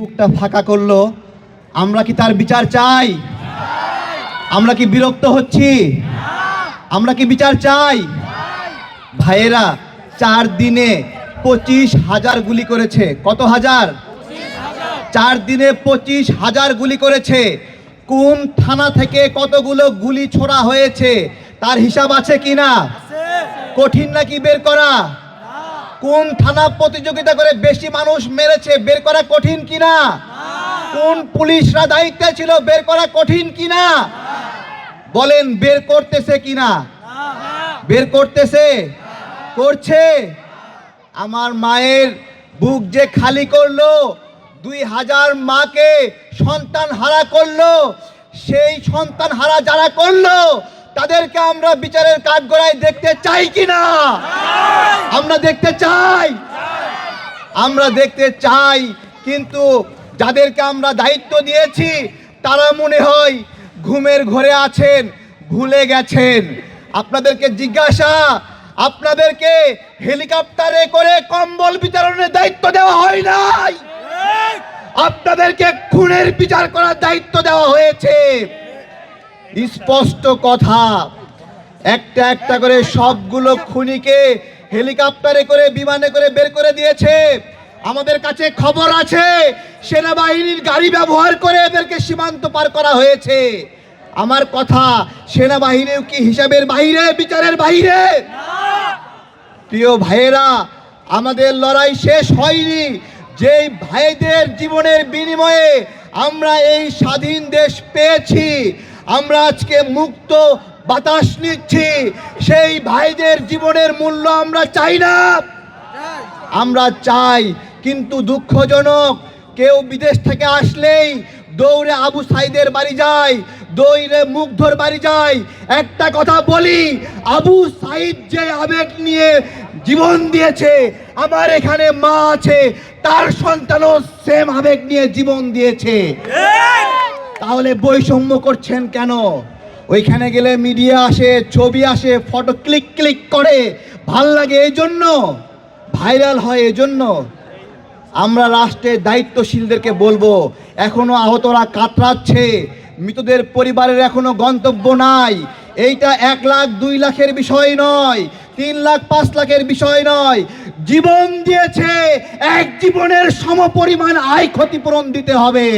বুকটা ফাঁকা করল। আমরা কি তার বিচার চাই? আমরা কি বিরক্ত হচ্ছি? আমরা কি বিচার চাই? ভাইয়েরা, চার দিনে পঁচিশ হাজার গুলি করেছে। কত হাজার? চার দিনে পঁচিশ হাজার গুলি করেছে। কোন থানা থেকে কতগুলো গুলি ছোড়া হয়েছে? তার হিসাব আছে কিনা? কঠিন নাকি বের করা? কোন থানা প্রতিযোগিতা করে বেশি মানুষ মেরেছে বের করা কঠিন কিনা? কোন পুলিশরা দায়িত্বে ছিল বের করা কঠিন কিনা? বলেন, বের করতেছে কিনা? বের করতেছে? করছে? আমার মায়ের বুক যে খালি করল, দুই হাজার মাকে সন্তান হারা করল, সেই সন্তান হারা যারা করল তাদেরকে আমরা বিচারের কাঠগড়ায় দেখতে চাই কি না আমরা দেখতে চাই। আমরা দেখতে চাই, কিন্তু যাদেরকে আমরা দায়িত্ব দিয়েছি, তারা মনে হয় ঘুমের ঘরে আছেন, ভুলে গেছেন। আপনাদেরকে জিজ্ঞাসা, আপনাদেরকে হেলিকপ্টারে করে কম্বল বিতরণের দায়িত্ব দেওয়া হয় নাই। আপনাদেরকে খুনের বিচার করার দায়িত্ব দেওয়া হয়েছে। স্পষ্ট কথা। একটা একটা করে সবগুলো খুনিকে হেলিকপ্টারে করে, বিমানে করে বের করে দিয়েছে। আমাদের কাছে খবর আছে, সেনাবাহিনীর গাড়ি ব্যবহার করে এদেরকে সীমান্ত পার করা হয়েছে। আমার কথা, সেনাবাহিনীও কি হিসাবের বাইরে, বিচারের বাইরে? প্রিয় ভাইয়েরা, আমাদের লড়াই শেষ হয়নি। যেই ভাইদের জীবনের বিনিময়ে আমরা এই স্বাধীন দেশ পেয়েছি আমরা আজকে মুক্ত বাতাস নিচ্ছি। সেই ভাইদের জীবনের মূল্য আমরা চাই না। আমরা চাই, কিন্তু দুঃখজনক, কেউ বিদেশ থেকে আসলেই দৌড়ে আবু সাইদের বাড়ি যায়, দৌড়ে মুগ্ধর বাড়ি যায়। একটা কথা বলি, আবু সাইদ যে আবেগ নিয়ে জীবন দিয়েছে, আমার এখানে মা আছে, তার সন্তানও সেম আবেগ নিয়ে জীবন দিয়েছে। তাহলে বৈষম্য করছেন কেন? ওইখানে গেলে মিডিয়া আসে, ছবি আসে ফটো ক্লিক ক্লিক করে। ভালো লাগে এই জন্য ভাইরাল হয় এজন্য? আমরা রাষ্ট্রের দায়িত্বশীলদেরকে বলব, এখনও আহতরা কাতরাচ্ছে, মৃতদের পরিবারের এখনও গন্তব্য নাই। এইটা এক লাখ, দুই লাখের বিষয় নয়, তিন লাখ, পাঁচ লাখের বিষয় নয়। জীবন দিয়েছে, এক জীবনের সমপরিমাণ আয় ক্ষতিপূরণ দিতে হবে।